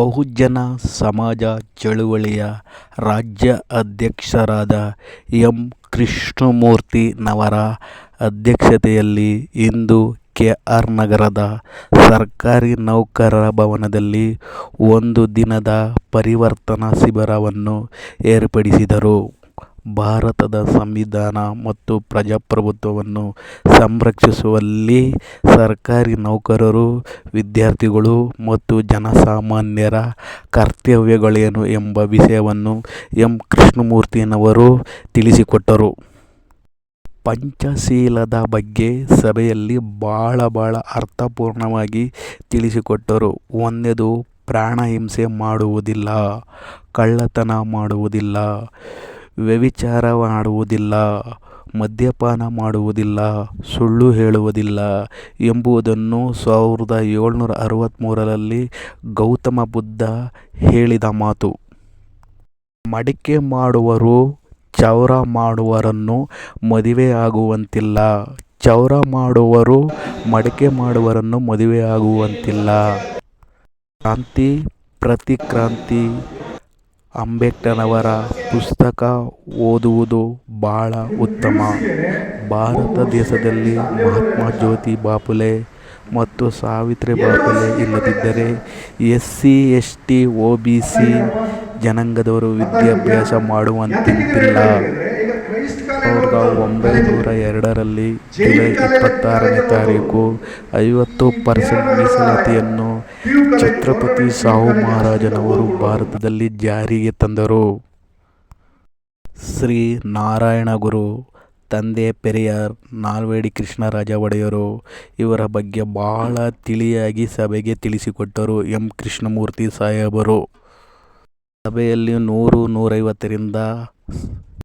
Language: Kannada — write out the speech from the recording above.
ಬಹುಜನ ಸಮಾಜ ಚಳುವಳಿಯ ರಾಜ್ಯ ಅಧ್ಯಕ್ಷರಾದ ಎಂ ಕೃಷ್ಣಮೂರ್ತಿನವರ ಅಧ್ಯಕ್ಷತೆಯಲ್ಲಿ ಇಂದು ಕೆ. ಆರ್. ನಗರದ ಸರ್ಕಾರಿ ನೌಕರರ ಭವನದಲ್ಲಿ ಒಂದು ದಿನದ ಪರಿವರ್ತನಾ ಶಿಬಿರವನ್ನು ಏರ್ಪಡಿಸಿದರು. ಭಾರತದ ಸಂವಿಧಾನ ಮತ್ತು ಪ್ರಜಾಪ್ರಭುತ್ವವನ್ನು ಸಂರಕ್ಷಿಸುವಲ್ಲಿ ಸರ್ಕಾರಿ ನೌಕರರು, ವಿದ್ಯಾರ್ಥಿಗಳು ಮತ್ತು ಜನಸಾಮಾನ್ಯರ ಕರ್ತವ್ಯಗಳೇನು ಎಂಬ ವಿಷಯವನ್ನು ಎಂ. ಕೃಷ್ಣಮೂರ್ತಿಯವರು ತಿಳಿಸಿಕೊಟ್ಟರು. ಪಂಚಶೀಲದ ಬಗ್ಗೆ ಸಭೆಯಲ್ಲಿ ಭಾಳ ಭಾಳ ಅರ್ಥಪೂರ್ಣವಾಗಿ ತಿಳಿಸಿಕೊಟ್ಟರು. ಒಂದೇದು ಪ್ರಾಣಹಿಂಸೆ ಮಾಡುವುದಿಲ್ಲ, ಕಳ್ಳತನ ಮಾಡುವುದಿಲ್ಲ, ವ್ಯಭಿಚಾರ ಮಾಡುವುದಿಲ್ಲ, ಮದ್ಯಪಾನ ಮಾಡುವುದಿಲ್ಲ, ಸುಳ್ಳು ಹೇಳುವುದಿಲ್ಲ ಎಂಬುದನ್ನು ಸಾವಿರದ ಏಳುನೂರ ಅರವತ್ಮೂರರಲ್ಲಿ ಗೌತಮ ಬುದ್ಧ ಹೇಳಿದ ಮಾತು. ಮಡಿಕೆ ಮಾಡುವವರು ಮಾಡುವರನ್ನು ಮಾಡುವವರನ್ನು ಮದುವೆಯಾಗುವಂತಿಲ್ಲ, ಚೌರ ಮಾಡುವವರು ಮಡಿಕೆ ಮಾಡುವವರನ್ನು ಮದುವೆಯಾಗುವಂತಿಲ್ಲ. ಕ್ರಾಂತಿ ಪ್ರತಿಕ್ರಾಂತಿ ಅಂಬೇಡ್ಕರ್ನವರ ಪುಸ್ತಕ ಓದುವುದು ಬಹಳ ಉತ್ತಮ. ಭಾರತ ದೇಶದಲ್ಲಿ ಮಹಾತ್ಮ ಜ್ಯೋತಿ ಬಾಪುಲೆ ಮತ್ತು ಸಾವಿತ್ರಿ ಬಾಪುಲೆ ಇಲ್ಲದಿದ್ದರೆ S. C., S. T., O B C ಜನಾಂಗದವರು ವಿದ್ಯಾಭ್ಯಾಸ ಮಾಡುವಂತಿದ್ದಿಲ್ಲ. ಸಾವಿರದ ಒಂಬೈನೂರ ಎರಡರಲ್ಲಿ ಜುಲೈ ಇಪ್ಪತ್ತಾರನೇ ತಾರೀಕು ಐವತ್ತು ಪರ್ಸೆಂಟ್ ಮೀಸಲಾತಿಯನ್ನು ಛತ್ರಪತಿ ಸಾಹು ಮಹಾರಾಜನವರು ಭಾರತದಲ್ಲಿ ಜಾರಿಗೆ ತಂದರು. ಶ್ರೀ ನಾರಾಯಣ ಗುರು, ತಂದೆ ಪೆರಿಯಾರ್, ನಾಲ್ವೇಡಿ ಕೃಷ್ಣರಾಜ ಒಡೆಯರು ಇವರ ಬಗ್ಗೆ ಬಹಳ ತಿಳಿಯಾಗಿ ಸಭೆಗೆ ತಿಳಿಸಿಕೊಟ್ಟರು ಎಂ. ಕೃಷ್ಣಮೂರ್ತಿ ಸಾಹೇಬರು. ಸಭೆಯಲ್ಲಿ ನೂರು ನೂರೈವತ್ತರಿಂದ